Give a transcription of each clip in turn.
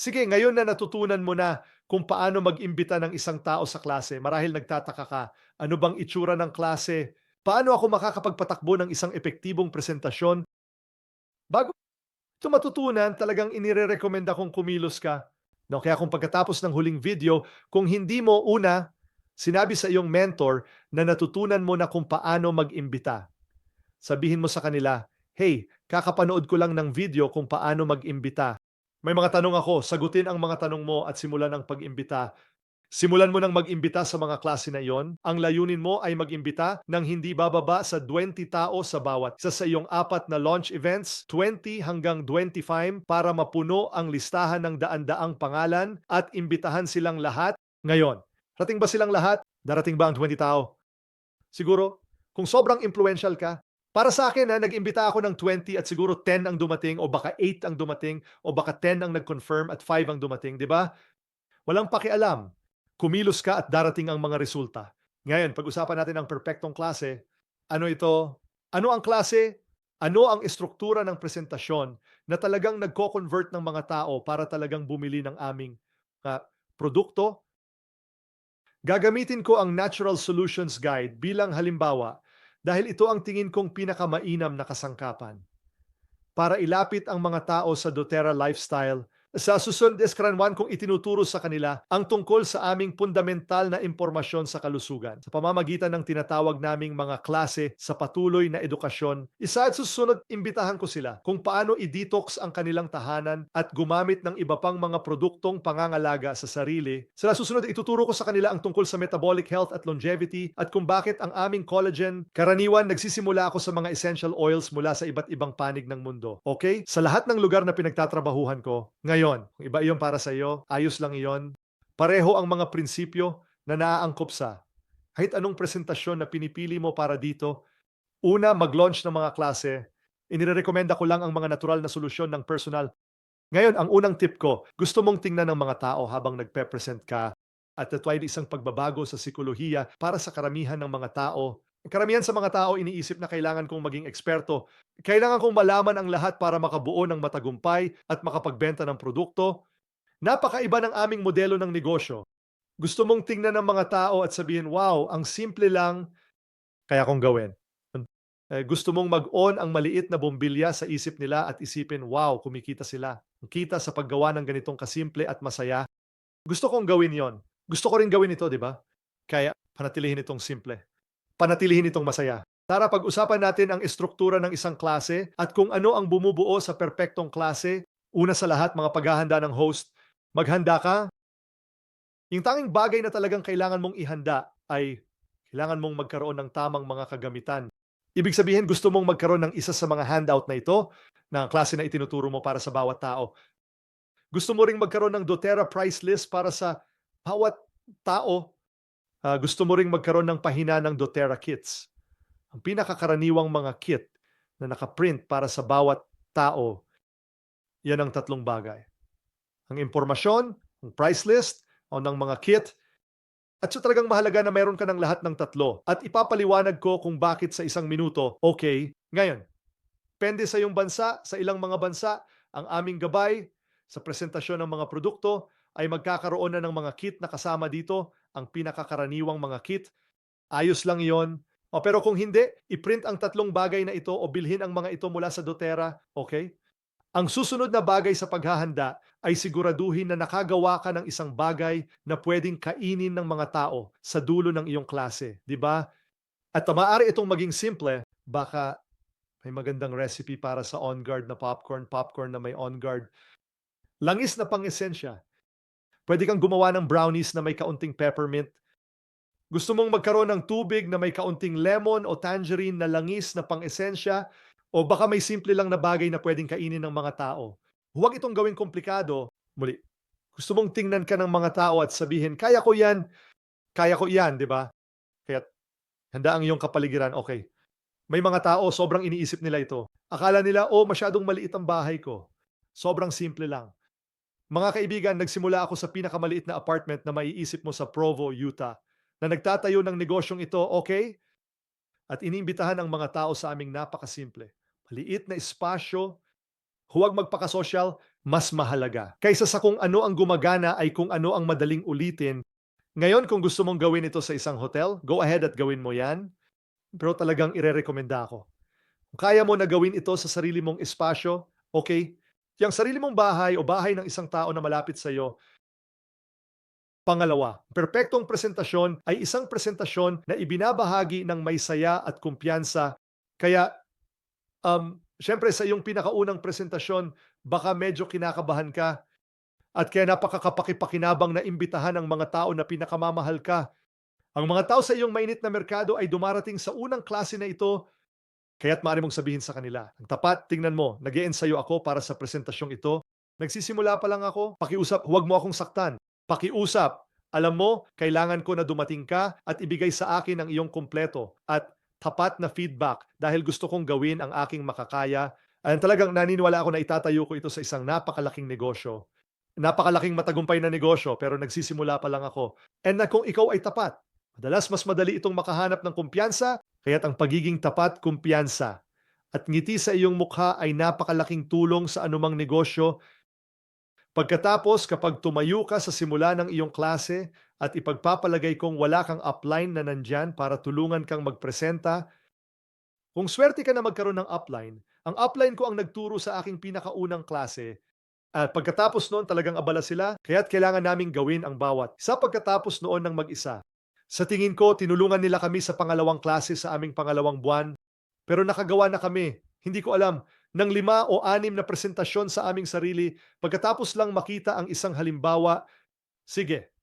Sige, ngayon na natutunan mo na kung paano mag-imbita ng isang tao sa klase, marahil nagtataka ka, ano bang itsura ng klase? Paano ako makakapagpatakbo ng isang epektibong presentasyon? Bago ito matutunan, talagang inirerekomenda kong kumilos ka. No, kaya kung pagkatapos ng huling video, kung hindi mo una, sinabi sa iyong mentor na natutunan mo na kung paano mag-imbita. Sabihin mo sa kanila, Hey, kakapanood ko lang ng video kung paano mag-imbita. May mga tanong ako, sagutin ang mga tanong mo at simulan ang pag-imbita. Simulan mo nang mag-imbita sa mga klase na iyon. Ang layunin mo ay mag-imbita ng hindi bababa sa 20 tao sa bawat isa sa iyong apat na launch events, 20 hanggang 25 para mapuno ang listahan ng daan-daang pangalan at imbitahan silang lahat ngayon. Rating ba silang lahat? Darating ba ang 20 tao? Siguro, kung sobrang influential ka, para sa akin, ha, nag-imbita ako ng 20 at siguro 10 ang dumating o baka 8 ang dumating o baka 10 ang nag-confirm at 5 ang dumating, di ba? Walang pakialam. Kumilos ka at darating ang mga resulta. Ngayon, pag-usapan natin ang perpektong klase. Ano ito? Ano ang klase? Ano ang estruktura ng presentasyon na talagang nagko-convert ng mga tao para talagang bumili ng aming uh, produkto? Gagamitin ko ang Natural Solutions Guide bilang halimbawa dahil ito ang tingin kong pinakamainam na kasangkapan. Para ilapit ang mga tao sa doTERRA lifestyle, sa susunod Eskranwan kong itinuturo sa kanila ang tungkol sa aming fundamental na impormasyon sa kalusugan. Sa pamamagitan ng tinatawag naming mga klase sa patuloy na edukasyon, isa at susunod imbitahan ko sila kung paano i-detox ang kanilang tahanan at gumamit ng iba pang mga produktong pangangalaga sa sarili. Sa susunod ituturo ko sa kanila ang tungkol sa metabolic health at longevity at kung bakit ang aming collagen, karaniwan nagsisimula ako sa mga essential oils mula sa iba't ibang panig ng mundo. Okay? Sa lahat ng lugar na pinagtatrabahuhan ko, ngayon kung iba iyon para sa iyo, ayos lang iyon. Pareho ang mga prinsipyo na naaangkop sa kahit anong presentasyon na pinipili mo para dito. Una, mag-launch ng mga klase. Inirekomenda ko lang ang mga natural na solusyon ng personal. Ngayon, ang unang tip ko, gusto mong tingnan ng mga tao habang nagpe-present ka at ay isang pagbabago sa sikolohiya para sa karamihan ng mga tao Karamihan sa mga tao iniisip na kailangan kong maging eksperto. Kailangan kong malaman ang lahat para makabuo ng matagumpay at makapagbenta ng produkto. Napakaiba ng aming modelo ng negosyo. Gusto mong tingnan ng mga tao at sabihin, wow, ang simple lang, kaya kong gawin. Eh, gusto mong mag-on ang maliit na bombilya sa isip nila at isipin, wow, kumikita sila. Kita sa paggawa ng ganitong kasimple at masaya. Gusto kong gawin yon. Gusto ko rin gawin ito, di ba? Kaya panatilihin itong simple panatilihin itong masaya. Tara pag-usapan natin ang estruktura ng isang klase at kung ano ang bumubuo sa perpektong klase. Una sa lahat, mga paghahanda ng host, maghanda ka. Yung tanging bagay na talagang kailangan mong ihanda ay kailangan mong magkaroon ng tamang mga kagamitan. Ibig sabihin, gusto mong magkaroon ng isa sa mga handout na ito, na klase na itinuturo mo para sa bawat tao. Gusto mo ring magkaroon ng doTERRA price list para sa bawat tao uh, gusto mo ring magkaroon ng pahina ng doTERRA kits. Ang pinakakaraniwang mga kit na nakaprint para sa bawat tao, yan ang tatlong bagay. Ang impormasyon, ang price list, o ng mga kit, at so talagang mahalaga na mayroon ka ng lahat ng tatlo. At ipapaliwanag ko kung bakit sa isang minuto, okay, ngayon. Pende sa iyong bansa, sa ilang mga bansa, ang aming gabay sa presentasyon ng mga produkto ay magkakaroon na ng mga kit na kasama dito ang pinakakaraniwang mga kit. Ayos lang yon. O, pero kung hindi, i-print ang tatlong bagay na ito o bilhin ang mga ito mula sa doTERRA, okay? Ang susunod na bagay sa paghahanda ay siguraduhin na nakagawa ka ng isang bagay na pwedeng kainin ng mga tao sa dulo ng iyong klase, di ba? At maaari itong maging simple, baka may magandang recipe para sa on-guard na popcorn, popcorn na may on-guard. Langis na pang-esensya, Pwede kang gumawa ng brownies na may kaunting peppermint. Gusto mong magkaroon ng tubig na may kaunting lemon o tangerine na langis na pang-esensya o baka may simple lang na bagay na pwedeng kainin ng mga tao. Huwag itong gawing komplikado. Muli, gusto mong tingnan ka ng mga tao at sabihin, kaya ko yan, kaya ko yan, di ba? Kaya handa ang iyong kapaligiran, okay. May mga tao, sobrang iniisip nila ito. Akala nila, oh, masyadong maliit ang bahay ko. Sobrang simple lang. Mga kaibigan, nagsimula ako sa pinakamaliit na apartment na maiisip mo sa Provo, Utah, na nagtatayo ng negosyong ito, okay? At iniimbitahan ang mga tao sa aming napakasimple. Maliit na espasyo, huwag magpakasosyal, mas mahalaga. Kaysa sa kung ano ang gumagana ay kung ano ang madaling ulitin. Ngayon, kung gusto mong gawin ito sa isang hotel, go ahead at gawin mo yan. Pero talagang ire-recommenda ako. Kung kaya mo na gawin ito sa sarili mong espasyo, okay? Yung sarili mong bahay o bahay ng isang tao na malapit sa iyo. Pangalawa, perpektong presentasyon ay isang presentasyon na ibinabahagi ng may saya at kumpiyansa. Kaya, um, syempre sa iyong pinakaunang presentasyon, baka medyo kinakabahan ka at kaya napakakapakipakinabang na imbitahan ang mga tao na pinakamamahal ka. Ang mga tao sa iyong mainit na merkado ay dumarating sa unang klase na ito Kaya't maaari mong sabihin sa kanila, ang tapat, tingnan mo, nag ensayo ako para sa presentasyong ito. Nagsisimula pa lang ako, pakiusap, huwag mo akong saktan. Pakiusap, alam mo, kailangan ko na dumating ka at ibigay sa akin ang iyong kumpleto at tapat na feedback dahil gusto kong gawin ang aking makakaya. At talagang naniniwala ako na itatayo ko ito sa isang napakalaking negosyo. Napakalaking matagumpay na negosyo pero nagsisimula pa lang ako. And na kung ikaw ay tapat, madalas mas madali itong makahanap ng kumpiyansa Kaya't ang pagiging tapat, kumpiyansa at ngiti sa iyong mukha ay napakalaking tulong sa anumang negosyo. Pagkatapos, kapag tumayo ka sa simula ng iyong klase at ipagpapalagay kong wala kang upline na nandyan para tulungan kang magpresenta, kung swerte ka na magkaroon ng upline, ang upline ko ang nagturo sa aking pinakaunang klase at pagkatapos noon talagang abala sila, kaya't kailangan naming gawin ang bawat. Sa pagkatapos noon ng mag-isa, sa tingin ko, tinulungan nila kami sa pangalawang klase sa aming pangalawang buwan. Pero nakagawa na kami, hindi ko alam, ng lima o anim na presentasyon sa aming sarili pagkatapos lang makita ang isang halimbawa. Sige,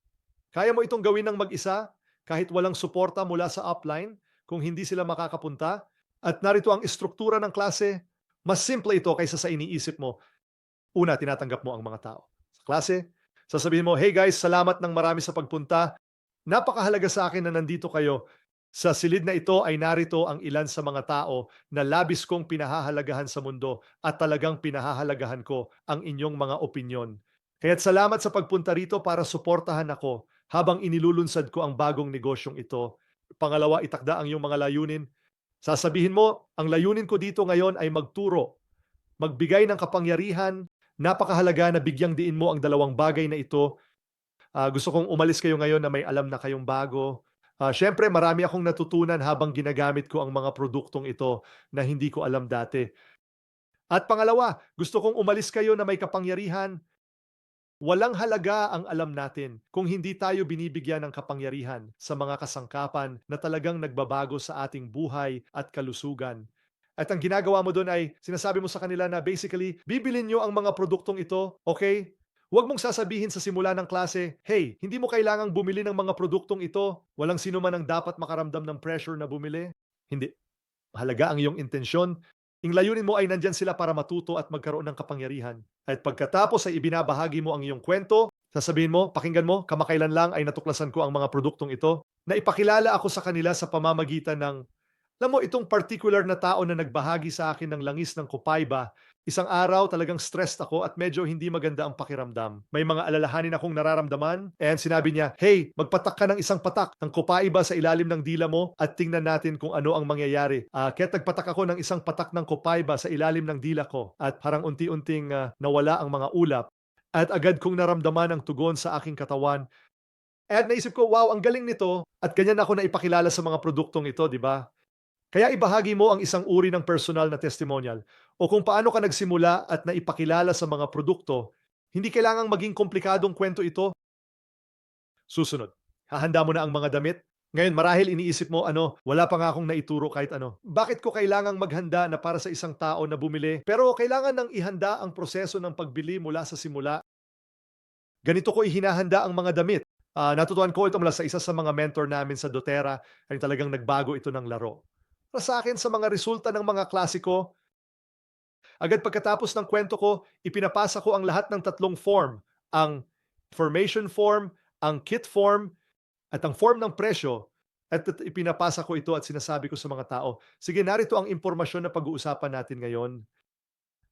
kaya mo itong gawin ng mag-isa kahit walang suporta mula sa upline kung hindi sila makakapunta? At narito ang estruktura ng klase. Mas simple ito kaysa sa iniisip mo. Una, tinatanggap mo ang mga tao. Sa klase, sasabihin mo, Hey guys, salamat ng marami sa pagpunta. Napakahalaga sa akin na nandito kayo. Sa silid na ito ay narito ang ilan sa mga tao na labis kong pinahahalagahan sa mundo at talagang pinahahalagahan ko ang inyong mga opinyon. Kaya't salamat sa pagpunta rito para suportahan ako habang inilulunsad ko ang bagong negosyong ito. Pangalawa, itakda ang iyong mga layunin. Sasabihin mo, ang layunin ko dito ngayon ay magturo, magbigay ng kapangyarihan. Napakahalaga na bigyang diin mo ang dalawang bagay na ito Ah, gusto kong umalis kayo ngayon na may alam na kayong bago. Ah, Siyempre, marami akong natutunan habang ginagamit ko ang mga produktong ito na hindi ko alam dati. At pangalawa, gusto kong umalis kayo na may kapangyarihan. Walang halaga ang alam natin kung hindi tayo binibigyan ng kapangyarihan sa mga kasangkapan na talagang nagbabago sa ating buhay at kalusugan. At ang ginagawa mo doon ay sinasabi mo sa kanila na basically, bibilin nyo ang mga produktong ito, okay? Huwag mong sasabihin sa simula ng klase, Hey, hindi mo kailangang bumili ng mga produktong ito. Walang sino man ang dapat makaramdam ng pressure na bumili. Hindi. Mahalaga ang iyong intensyon. Ang layunin mo ay nandyan sila para matuto at magkaroon ng kapangyarihan. At pagkatapos ay ibinabahagi mo ang iyong kwento, sasabihin mo, pakinggan mo, kamakailan lang ay natuklasan ko ang mga produktong ito, na ipakilala ako sa kanila sa pamamagitan ng alam mo, itong particular na tao na nagbahagi sa akin ng langis ng kupayba, isang araw talagang stressed ako at medyo hindi maganda ang pakiramdam. May mga alalahanin akong nararamdaman and sinabi niya, Hey, magpatak ka ng isang patak ng kupayba sa ilalim ng dila mo at tingnan natin kung ano ang mangyayari. Uh, kaya nagpatak ako ng isang patak ng kupayba sa ilalim ng dila ko at parang unti-unting uh, nawala ang mga ulap at agad kong naramdaman ang tugon sa aking katawan at naisip ko, wow, ang galing nito. At ganyan ako na ipakilala sa mga produktong ito, di ba? Kaya ibahagi mo ang isang uri ng personal na testimonial o kung paano ka nagsimula at naipakilala sa mga produkto. Hindi kailangang maging komplikadong kwento ito. Susunod, hahanda mo na ang mga damit. Ngayon marahil iniisip mo, ano, wala pa nga akong naituro kahit ano. Bakit ko kailangang maghanda na para sa isang tao na bumili? Pero kailangan nang ihanda ang proseso ng pagbili mula sa simula. Ganito ko ihinahanda ang mga damit. Uh, natutuhan ko ito mula sa isa sa mga mentor namin sa doTERRA ay talagang nagbago ito ng laro. Para sa akin sa mga resulta ng mga klasiko, agad pagkatapos ng kwento ko, ipinapasa ko ang lahat ng tatlong form. Ang formation form, ang kit form, at ang form ng presyo. At ipinapasa ko ito at sinasabi ko sa mga tao, sige narito ang impormasyon na pag-uusapan natin ngayon.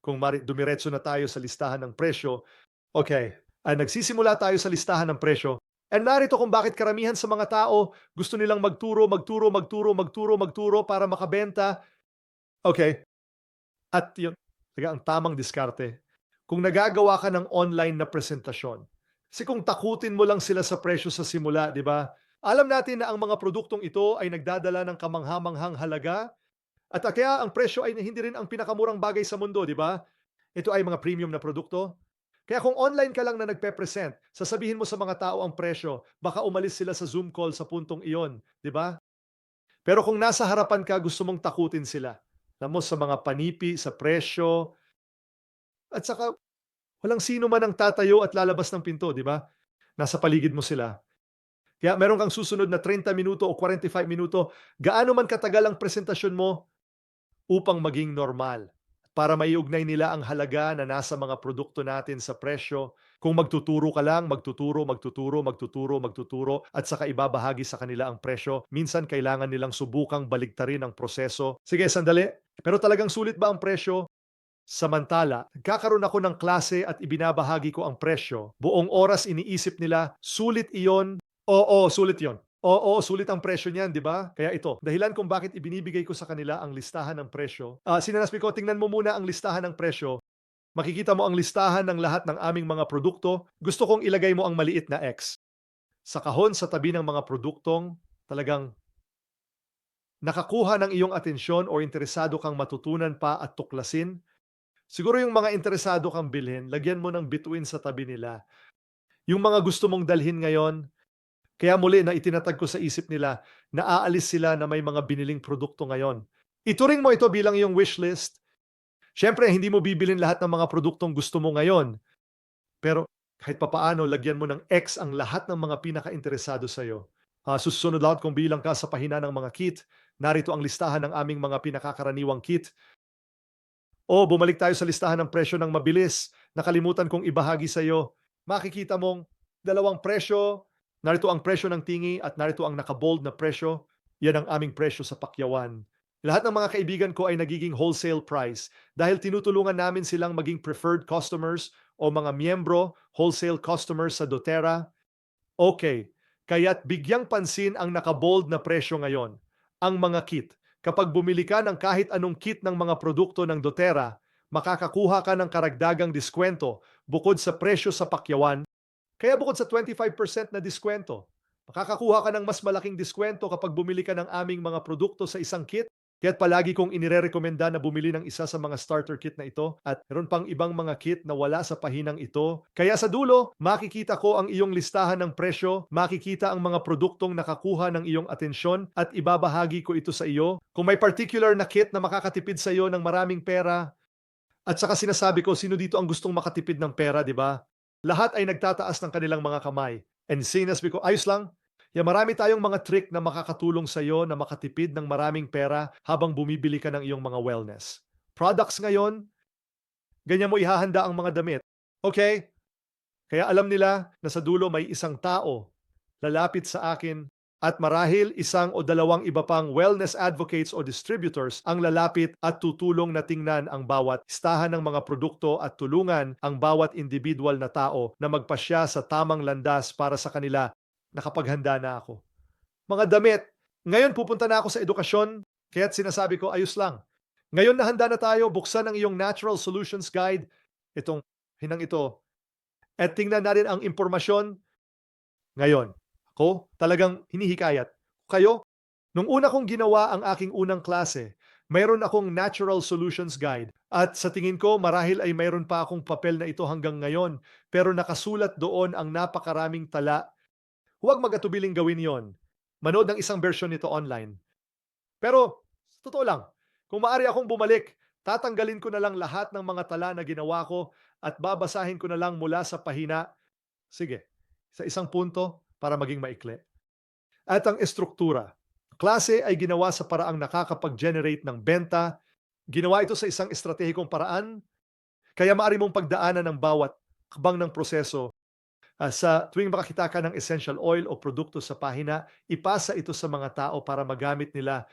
Kung dumiretso na tayo sa listahan ng presyo, okay, uh, nagsisimula tayo sa listahan ng presyo, And narito kung bakit karamihan sa mga tao gusto nilang magturo, magturo, magturo, magturo, magturo para makabenta. Okay. At yun, taga ang tamang diskarte. kung nagagawa ka ng online na presentasyon. Kasi kung takutin mo lang sila sa presyo sa simula, di ba? Alam natin na ang mga produktong ito ay nagdadala ng kamanghamanghang halaga at kaya ang presyo ay hindi rin ang pinakamurang bagay sa mundo, di ba? Ito ay mga premium na produkto. Kaya kung online ka lang na nagpe-present, sasabihin mo sa mga tao ang presyo, baka umalis sila sa Zoom call sa puntong iyon, di ba? Pero kung nasa harapan ka, gusto mong takutin sila. Alam mo, sa mga panipi, sa presyo, at saka walang sino man ang tatayo at lalabas ng pinto, di ba? Nasa paligid mo sila. Kaya meron kang susunod na 30 minuto o 45 minuto, gaano man katagal ang presentasyon mo upang maging normal. Para maiugnay nila ang halaga na nasa mga produkto natin sa presyo. Kung magtuturo ka lang, magtuturo, magtuturo, magtuturo, magtuturo, at saka ibabahagi sa kanila ang presyo, minsan kailangan nilang subukang baligtarin ang proseso. Sige, sandali. Pero talagang sulit ba ang presyo? Samantala, nagkakaroon ako ng klase at ibinabahagi ko ang presyo. Buong oras iniisip nila, sulit iyon. Oo, sulit yon. Oo, sulit ang presyo niyan, di ba? Kaya ito, dahilan kung bakit ibinibigay ko sa kanila ang listahan ng presyo. Ah, sinanaspi ko, tingnan mo muna ang listahan ng presyo. Makikita mo ang listahan ng lahat ng aming mga produkto. Gusto kong ilagay mo ang maliit na X. Sa kahon sa tabi ng mga produktong talagang nakakuha ng iyong atensyon o interesado kang matutunan pa at tuklasin, siguro yung mga interesado kang bilhin, lagyan mo ng bituin sa tabi nila. Yung mga gusto mong dalhin ngayon, kaya muli na itinatag ko sa isip nila na aalis sila na may mga biniling produkto ngayon. Ituring mo ito bilang iyong wish list. Siyempre, hindi mo bibilin lahat ng mga produktong gusto mo ngayon. Pero kahit papaano, lagyan mo ng X ang lahat ng mga pinaka-interesado sa iyo. Uh, susunod lahat kung bilang ka sa pahina ng mga kit. Narito ang listahan ng aming mga pinakakaraniwang kit. O bumalik tayo sa listahan ng presyo ng mabilis. Nakalimutan kong ibahagi sa iyo. Makikita mong dalawang presyo, Narito ang presyo ng tingi at narito ang nakabold na presyo. Yan ang aming presyo sa pakyawan. Lahat ng mga kaibigan ko ay nagiging wholesale price dahil tinutulungan namin silang maging preferred customers o mga miyembro, wholesale customers sa doTERRA. Okay, kaya't bigyang pansin ang nakabold na presyo ngayon. Ang mga kit. Kapag bumili ka ng kahit anong kit ng mga produkto ng doTERRA, makakakuha ka ng karagdagang diskwento bukod sa presyo sa pakyawan kaya bukod sa 25% na diskwento, makakakuha ka ng mas malaking diskwento kapag bumili ka ng aming mga produkto sa isang kit. Kaya't palagi kong inirerekomenda na bumili ng isa sa mga starter kit na ito at meron pang ibang mga kit na wala sa pahinang ito. Kaya sa dulo, makikita ko ang iyong listahan ng presyo, makikita ang mga produktong nakakuha ng iyong atensyon at ibabahagi ko ito sa iyo. Kung may particular na kit na makakatipid sa iyo ng maraming pera, at saka sinasabi ko, sino dito ang gustong makatipid ng pera, di ba? Lahat ay nagtataas ng kanilang mga kamay. And sinasbi ko, ayos lang. Ya marami tayong mga trick na makakatulong sa iyo na makatipid ng maraming pera habang bumibili ka ng iyong mga wellness. Products ngayon, ganyan mo ihahanda ang mga damit. Okay? Kaya alam nila na sa dulo may isang tao lalapit sa akin at marahil isang o dalawang iba pang wellness advocates o distributors ang lalapit at tutulong na tingnan ang bawat listahan ng mga produkto at tulungan ang bawat individual na tao na magpasya sa tamang landas para sa kanila. Nakapaghanda na ako. Mga damit, ngayon pupunta na ako sa edukasyon, kaya't sinasabi ko ayos lang. Ngayon na handa na tayo, buksan ang iyong Natural Solutions Guide, itong hinang ito, at tingnan natin ang impormasyon ngayon ko talagang hinihikayat kayo. Nung una kong ginawa ang aking unang klase, mayroon akong Natural Solutions Guide at sa tingin ko marahil ay mayroon pa akong papel na ito hanggang ngayon pero nakasulat doon ang napakaraming tala. Huwag magatubiling gawin yon. Manood ng isang version nito online. Pero, totoo lang, kung maaari akong bumalik, tatanggalin ko na lang lahat ng mga tala na ginawa ko at babasahin ko na lang mula sa pahina. Sige, sa isang punto, para maging maikli. At ang estruktura. Klase ay ginawa sa paraang nakakapag-generate ng benta. Ginawa ito sa isang estratehikong paraan. Kaya maaari mong pagdaanan ng bawat kabang ng proseso uh, sa tuwing makakita ka ng essential oil o produkto sa pahina, ipasa ito sa mga tao para magamit nila.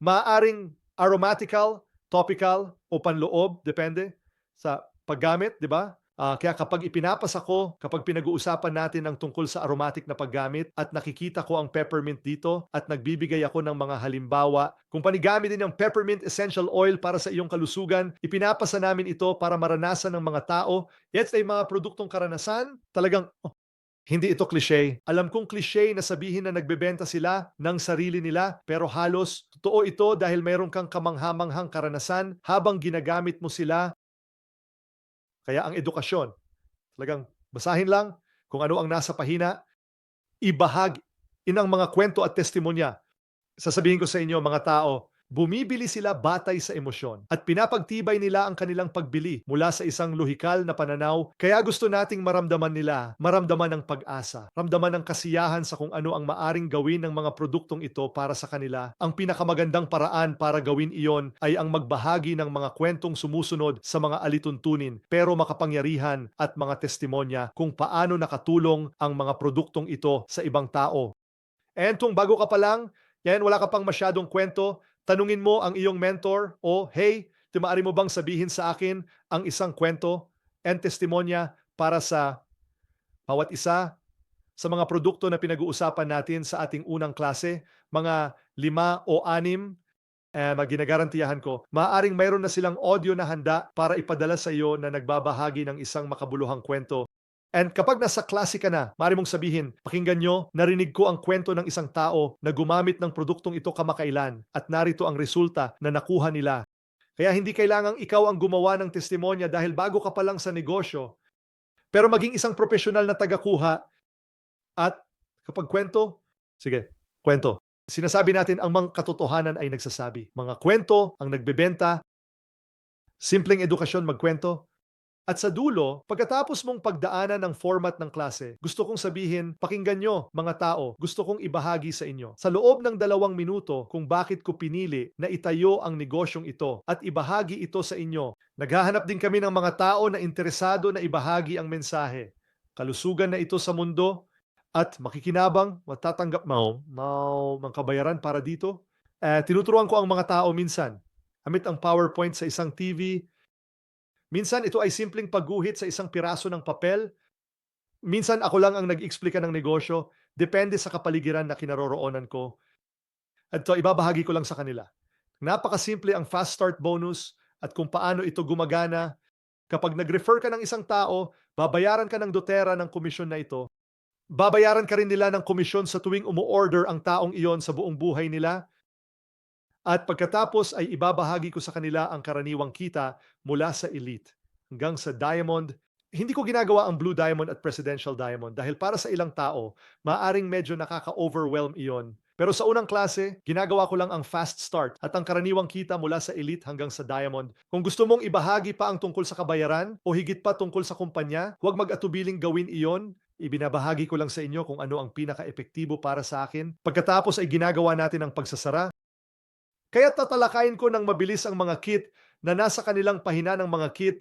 Maaring aromatical, topical, o panloob, depende sa paggamit, di ba? Ah, kaya kapag ipinapasa ko, kapag pinag-uusapan natin ang tungkol sa aromatic na paggamit at nakikita ko ang peppermint dito at nagbibigay ako ng mga halimbawa, kung panigamit din ang peppermint essential oil para sa iyong kalusugan, ipinapasa namin ito para maranasan ng mga tao. Yes, ay mga produktong karanasan, talagang oh, hindi ito cliche. Alam kong cliche na sabihin na nagbebenta sila ng sarili nila, pero halos totoo ito dahil mayroon kang kamanghamanghang karanasan habang ginagamit mo sila kaya ang edukasyon, talagang basahin lang kung ano ang nasa pahina, ibahagi inang mga kwento at testimonya. Sasabihin ko sa inyo mga tao, bumibili sila batay sa emosyon at pinapagtibay nila ang kanilang pagbili mula sa isang lohikal na pananaw. Kaya gusto nating maramdaman nila, maramdaman ng pag-asa, ramdaman ng kasiyahan sa kung ano ang maaring gawin ng mga produktong ito para sa kanila. Ang pinakamagandang paraan para gawin iyon ay ang magbahagi ng mga kwentong sumusunod sa mga alituntunin pero makapangyarihan at mga testimonya kung paano nakatulong ang mga produktong ito sa ibang tao. And kung bago ka pa lang, yan, wala ka pang masyadong kwento, tanungin mo ang iyong mentor o, hey, timaari mo bang sabihin sa akin ang isang kwento and testimonya para sa bawat isa sa mga produkto na pinag-uusapan natin sa ating unang klase, mga lima o anim, eh, ginagarantiyahan ko, maaaring mayroon na silang audio na handa para ipadala sa iyo na nagbabahagi ng isang makabuluhang kwento And kapag nasa klase ka na, maaari mong sabihin, pakinggan nyo, narinig ko ang kwento ng isang tao na gumamit ng produktong ito kamakailan at narito ang resulta na nakuha nila. Kaya hindi kailangang ikaw ang gumawa ng testimonya dahil bago ka pa lang sa negosyo. Pero maging isang profesional na tagakuha at kapag kwento, sige, kwento. Sinasabi natin ang mga katotohanan ay nagsasabi. Mga kwento ang nagbebenta, simpleng edukasyon magkwento, at sa dulo, pagkatapos mong pagdaanan ng format ng klase, gusto kong sabihin, pakinggan nyo, mga tao, gusto kong ibahagi sa inyo. Sa loob ng dalawang minuto kung bakit ko pinili na itayo ang negosyong ito at ibahagi ito sa inyo. Naghahanap din kami ng mga tao na interesado na ibahagi ang mensahe. Kalusugan na ito sa mundo at makikinabang, matatanggap mo, mau, mang kabayaran para dito. Eh, tinuturuan ko ang mga tao minsan. Amit ang PowerPoint sa isang TV, Minsan ito ay simpleng pagguhit sa isang piraso ng papel. Minsan ako lang ang nag-explika ng negosyo. Depende sa kapaligiran na kinaroroonan ko. At ito, ibabahagi ko lang sa kanila. Napakasimple ang fast start bonus at kung paano ito gumagana. Kapag nag-refer ka ng isang tao, babayaran ka ng dotera ng komisyon na ito. Babayaran ka rin nila ng komisyon sa tuwing umu-order ang taong iyon sa buong buhay nila at pagkatapos ay ibabahagi ko sa kanila ang karaniwang kita mula sa elite hanggang sa diamond. Hindi ko ginagawa ang blue diamond at presidential diamond dahil para sa ilang tao, maaring medyo nakaka-overwhelm iyon. Pero sa unang klase, ginagawa ko lang ang fast start at ang karaniwang kita mula sa elite hanggang sa diamond. Kung gusto mong ibahagi pa ang tungkol sa kabayaran o higit pa tungkol sa kumpanya, huwag mag-atubiling gawin iyon Ibinabahagi ko lang sa inyo kung ano ang pinaka-epektibo para sa akin. Pagkatapos ay ginagawa natin ang pagsasara kaya tatalakayin ko ng mabilis ang mga kit na nasa kanilang pahina ng mga kit.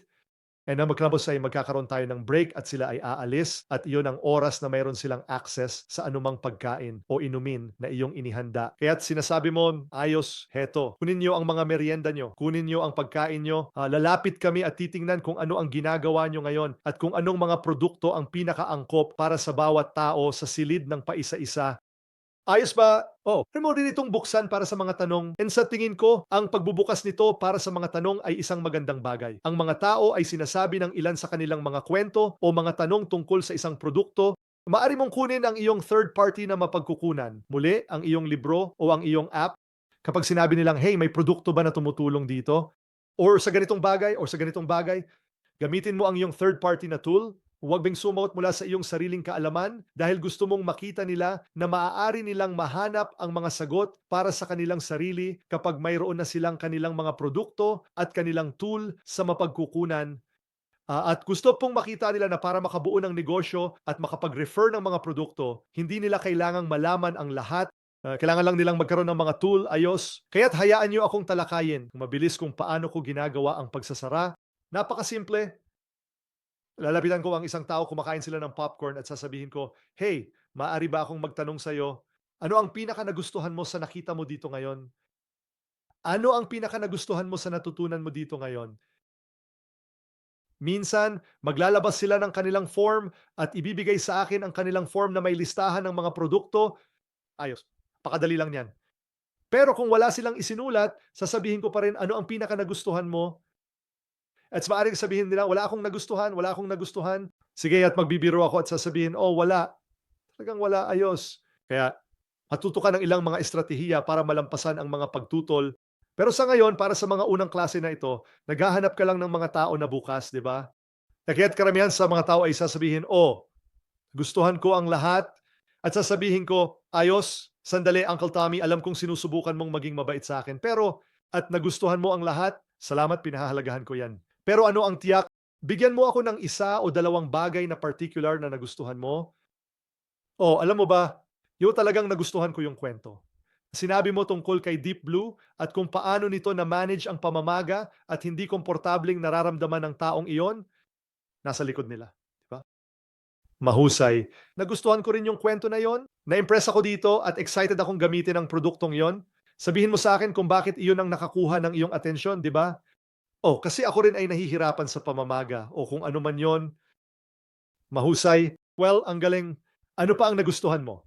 And ang magkabos ay magkakaroon tayo ng break at sila ay aalis at iyon ang oras na mayroon silang access sa anumang pagkain o inumin na iyong inihanda. Kaya't sinasabi mo, ayos, heto, kunin niyo ang mga merienda nyo, kunin niyo ang pagkain nyo, uh, lalapit kami at titingnan kung ano ang ginagawa nyo ngayon at kung anong mga produkto ang pinakaangkop para sa bawat tao sa silid ng paisa-isa Ayos ba? Oh, pwede mo rin itong buksan para sa mga tanong. And sa tingin ko, ang pagbubukas nito para sa mga tanong ay isang magandang bagay. Ang mga tao ay sinasabi ng ilan sa kanilang mga kwento o mga tanong tungkol sa isang produkto. Maari mong kunin ang iyong third party na mapagkukunan. Muli, ang iyong libro o ang iyong app. Kapag sinabi nilang, hey, may produkto ba na tumutulong dito? Or sa ganitong bagay, or sa ganitong bagay, gamitin mo ang iyong third party na tool Huwag bing sumawat mula sa iyong sariling kaalaman dahil gusto mong makita nila na maaari nilang mahanap ang mga sagot para sa kanilang sarili kapag mayroon na silang kanilang mga produkto at kanilang tool sa mapagkukunan. Uh, at gusto pong makita nila na para makabuo ng negosyo at makapag-refer ng mga produkto, hindi nila kailangang malaman ang lahat Uh, kailangan lang nilang magkaroon ng mga tool, ayos. Kaya't hayaan niyo akong talakayin mabilis kung paano ko ginagawa ang pagsasara. Napakasimple, Lalapitan ko ang isang tao, kumakain sila ng popcorn at sasabihin ko, Hey, maaari ba akong magtanong sa'yo, ano ang pinaka nagustuhan mo sa nakita mo dito ngayon? Ano ang pinaka nagustuhan mo sa natutunan mo dito ngayon? Minsan, maglalabas sila ng kanilang form at ibibigay sa akin ang kanilang form na may listahan ng mga produkto. Ayos, pakadali lang yan. Pero kung wala silang isinulat, sasabihin ko pa rin ano ang pinaka nagustuhan mo. At maaaring sabihin nila, wala akong nagustuhan, wala akong nagustuhan. Sige, at magbibiro ako at sasabihin, oh, wala. Talagang wala, ayos. Kaya, matuto ka ng ilang mga estratehiya para malampasan ang mga pagtutol. Pero sa ngayon, para sa mga unang klase na ito, naghahanap ka lang ng mga tao na bukas, di ba? Kaya't karamihan sa mga tao ay sasabihin, oh, gustuhan ko ang lahat. At sasabihin ko, ayos, sandali Uncle Tommy, alam kong sinusubukan mong maging mabait sa akin. Pero, at nagustuhan mo ang lahat, salamat, pinahahalagahan ko yan. Pero ano ang tiyak? Bigyan mo ako ng isa o dalawang bagay na particular na nagustuhan mo. Oh, alam mo ba, yung talagang nagustuhan ko yung kwento. Sinabi mo tungkol kay Deep Blue at kung paano nito na-manage ang pamamaga at hindi komportabling nararamdaman ng taong iyon, nasa likod nila. Di ba? Mahusay. Nagustuhan ko rin yung kwento na yon. Na-impress ako dito at excited akong gamitin ang produktong yon. Sabihin mo sa akin kung bakit iyon ang nakakuha ng iyong atensyon, di ba? Oh, kasi ako rin ay nahihirapan sa pamamaga o kung ano man yon. Mahusay. Well, ang galing. Ano pa ang nagustuhan mo?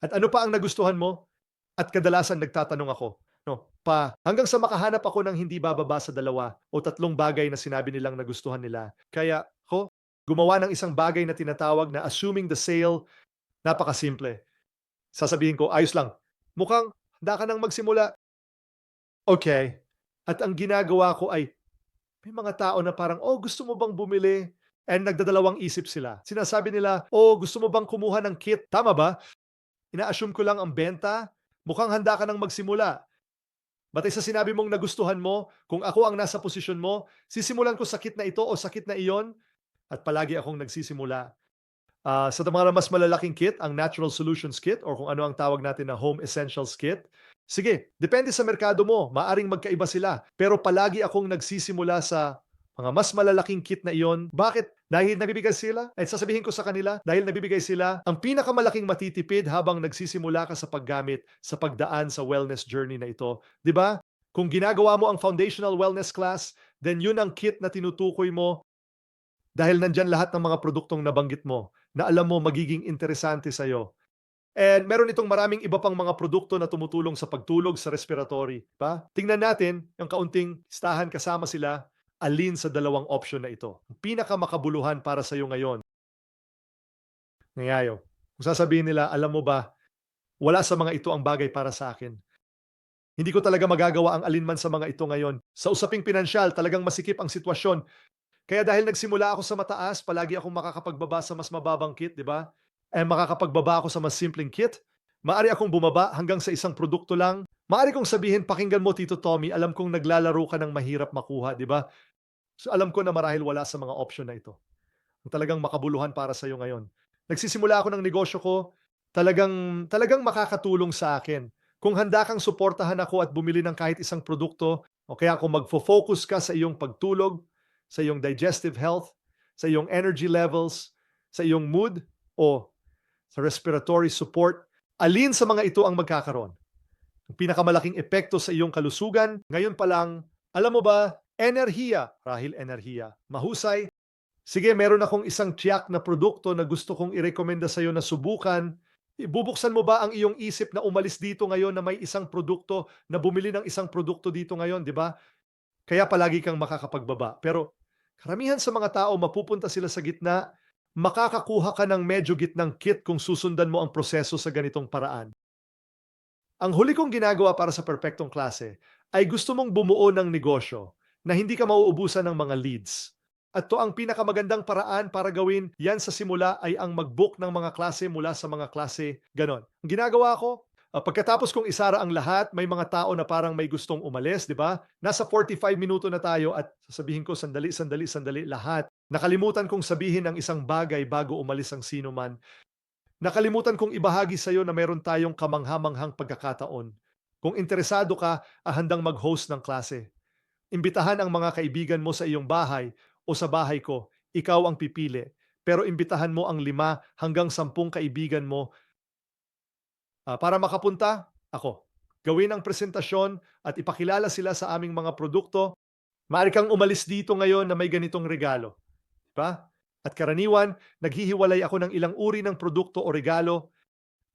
At ano pa ang nagustuhan mo? At kadalasan nagtatanong ako, no, pa hanggang sa makahanap ako ng hindi bababa sa dalawa o tatlong bagay na sinabi nilang nagustuhan nila. Kaya ko gumawa ng isang bagay na tinatawag na assuming the sale, napakasimple. Sasabihin ko, ayos lang. Mukhang handa ka nang magsimula. Okay. At ang ginagawa ko ay may mga tao na parang, oh, gusto mo bang bumili? And nagdadalawang isip sila. Sinasabi nila, oh, gusto mo bang kumuha ng kit? Tama ba? Ina-assume ko lang ang benta. Mukhang handa ka nang magsimula. Batay sa sinabi mong nagustuhan mo, kung ako ang nasa posisyon mo, sisimulan ko sa kit na ito o sa kit na iyon, at palagi akong nagsisimula. Ah, sa mga mas malalaking kit, ang Natural Solutions Kit or kung ano ang tawag natin na Home Essentials Kit, sige, depende sa merkado mo, maaring magkaiba sila. Pero palagi akong nagsisimula sa mga mas malalaking kit na iyon. Bakit? Dahil nabibigay sila? At sasabihin ko sa kanila, dahil nabibigay sila, ang pinakamalaking matitipid habang nagsisimula ka sa paggamit sa pagdaan sa wellness journey na ito. ba? Kung ginagawa mo ang foundational wellness class, then yun ang kit na tinutukoy mo dahil nandyan lahat ng mga produktong nabanggit mo na alam mo magiging interesante sa'yo. And meron itong maraming iba pang mga produkto na tumutulong sa pagtulog sa respiratory. Pa? Tingnan natin yung kaunting listahan kasama sila alin sa dalawang option na ito. Ang pinakamakabuluhan para sa iyo ngayon. Ngayayo, kung sasabihin nila, alam mo ba, wala sa mga ito ang bagay para sa akin. Hindi ko talaga magagawa ang alinman sa mga ito ngayon. Sa usaping pinansyal, talagang masikip ang sitwasyon. Kaya dahil nagsimula ako sa mataas, palagi akong makakapagbaba sa mas mababang kit, di ba? Eh makakapagbaba ako sa mas simpleng kit. Maari akong bumaba hanggang sa isang produkto lang. Maari kong sabihin, pakinggan mo Tito Tommy, alam kong naglalaro ka ng mahirap makuha, di ba? So alam ko na marahil wala sa mga option na ito. Ang talagang makabuluhan para sa iyo ngayon. Nagsisimula ako ng negosyo ko, talagang talagang makakatulong sa akin. Kung handa kang suportahan ako at bumili ng kahit isang produkto, o kaya kung magfo-focus ka sa iyong pagtulog, sa iyong digestive health, sa iyong energy levels, sa iyong mood, o sa respiratory support, alin sa mga ito ang magkakaroon? Ang pinakamalaking epekto sa iyong kalusugan, ngayon pa lang, alam mo ba, enerhiya, rahil enerhiya, mahusay. Sige, meron akong isang tiyak na produkto na gusto kong irekomenda sa iyo na subukan. Ibubuksan mo ba ang iyong isip na umalis dito ngayon na may isang produkto, na bumili ng isang produkto dito ngayon, di ba? Kaya palagi kang makakapagbaba. Pero karamihan sa mga tao, mapupunta sila sa gitna, makakakuha ka ng medyo gitnang kit kung susundan mo ang proseso sa ganitong paraan. Ang huli kong ginagawa para sa perpektong klase ay gusto mong bumuo ng negosyo na hindi ka mauubusan ng mga leads. At to ang pinakamagandang paraan para gawin yan sa simula ay ang mag-book ng mga klase mula sa mga klase ganon. Ang ginagawa ko, uh, pagkatapos kong isara ang lahat, may mga tao na parang may gustong umalis, di ba? Nasa 45 minuto na tayo at sasabihin ko sandali, sandali, sandali, lahat. Nakalimutan kong sabihin ang isang bagay bago umalis ang sino man. Nakalimutan kong ibahagi sa iyo na meron tayong kamanghamanghang pagkakataon. Kung interesado ka, ah, handang mag-host ng klase. Imbitahan ang mga kaibigan mo sa iyong bahay o sa bahay ko, ikaw ang pipili. Pero imbitahan mo ang lima hanggang sampung kaibigan mo uh, para makapunta, ako. Gawin ang presentasyon at ipakilala sila sa aming mga produkto. Maaari kang umalis dito ngayon na may ganitong regalo. Di ba? At karaniwan, naghihiwalay ako ng ilang uri ng produkto o regalo.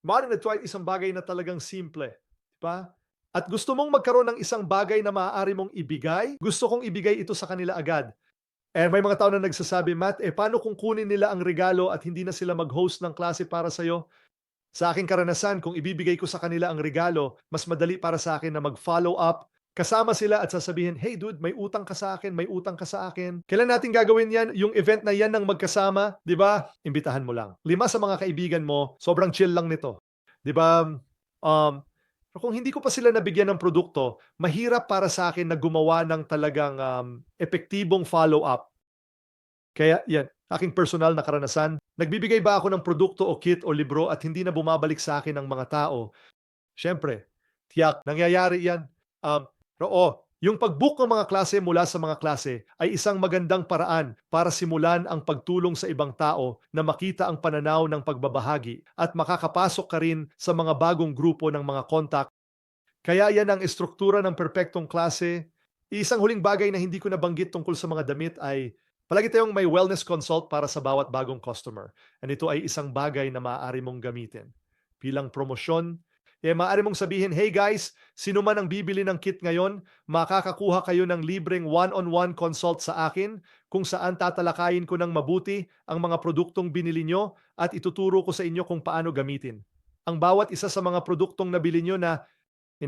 Na ito ay isang bagay na talagang simple. Di ba? At gusto mong magkaroon ng isang bagay na maaari mong ibigay, gusto kong ibigay ito sa kanila agad. And may mga tao na nagsasabi, Matt, eh paano kung kunin nila ang regalo at hindi na sila mag-host ng klase para sa'yo? Sa aking karanasan, kung ibibigay ko sa kanila ang regalo, mas madali para sa akin na mag-follow up, kasama sila at sasabihin, hey dude, may utang ka sa akin, may utang ka sa akin. Kailan natin gagawin yan? Yung event na yan ng magkasama, di ba? Imbitahan mo lang. Lima sa mga kaibigan mo, sobrang chill lang nito. Di ba? Um, kung hindi ko pa sila nabigyan ng produkto, mahirap para sa akin na gumawa ng talagang um, epektibong follow-up. Kaya yan, aking personal na karanasan, nagbibigay ba ako ng produkto o kit o libro at hindi na bumabalik sa akin ang mga tao? Siyempre, tiyak, nangyayari yan. Um, oh, yung pag-book ng mga klase mula sa mga klase ay isang magandang paraan para simulan ang pagtulong sa ibang tao na makita ang pananaw ng pagbabahagi at makakapasok ka rin sa mga bagong grupo ng mga contact. Kaya yan ang estruktura ng perpektong klase. Isang huling bagay na hindi ko nabanggit tungkol sa mga damit ay palagi tayong may wellness consult para sa bawat bagong customer. And ito ay isang bagay na maaari mong gamitin. Bilang promosyon, eh maaari mong sabihin, hey guys, sino man ang bibili ng kit ngayon, makakakuha kayo ng libreng one-on-one consult sa akin kung saan tatalakayin ko ng mabuti ang mga produktong binili nyo at ituturo ko sa inyo kung paano gamitin. Ang bawat isa sa mga produktong nabili nyo na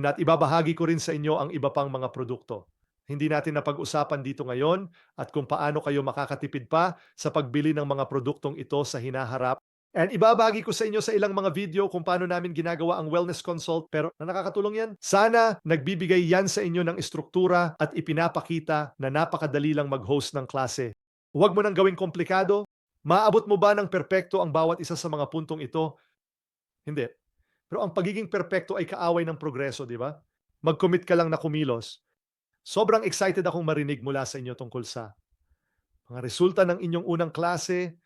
at ibabahagi ko rin sa inyo ang iba pang mga produkto. Hindi natin napag-usapan dito ngayon at kung paano kayo makakatipid pa sa pagbili ng mga produktong ito sa hinaharap And ibabagi ko sa inyo sa ilang mga video kung paano namin ginagawa ang wellness consult pero na nakakatulong yan. Sana nagbibigay yan sa inyo ng istruktura at ipinapakita na napakadali lang mag-host ng klase. Huwag mo nang gawing komplikado. Maabot mo ba ng perpekto ang bawat isa sa mga puntong ito? Hindi. Pero ang pagiging perpekto ay kaaway ng progreso, di ba? Mag-commit ka lang na kumilos. Sobrang excited akong marinig mula sa inyo tungkol sa mga resulta ng inyong unang klase,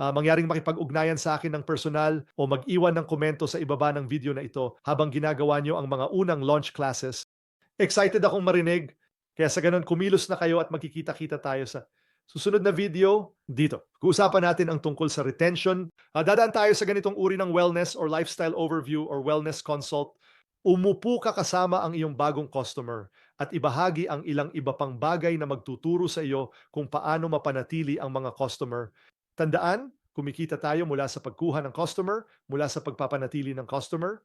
uh, mangyaring makipag-ugnayan sa akin ng personal o mag-iwan ng komento sa ibaba ng video na ito habang ginagawa nyo ang mga unang launch classes. Excited akong marinig, kaya sa ganun kumilos na kayo at magkikita-kita tayo sa susunod na video dito. Kuusapan natin ang tungkol sa retention. Uh, dadaan tayo sa ganitong uri ng wellness or lifestyle overview or wellness consult. Umupo ka kasama ang iyong bagong customer at ibahagi ang ilang iba pang bagay na magtuturo sa iyo kung paano mapanatili ang mga customer Tandaan, kumikita tayo mula sa pagkuha ng customer, mula sa pagpapanatili ng customer,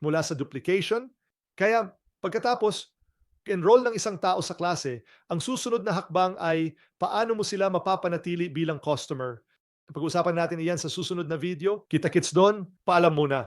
mula sa duplication. Kaya pagkatapos, enroll ng isang tao sa klase, ang susunod na hakbang ay paano mo sila mapapanatili bilang customer. Pag-usapan natin iyan sa susunod na video. Kita-kits doon, paalam muna.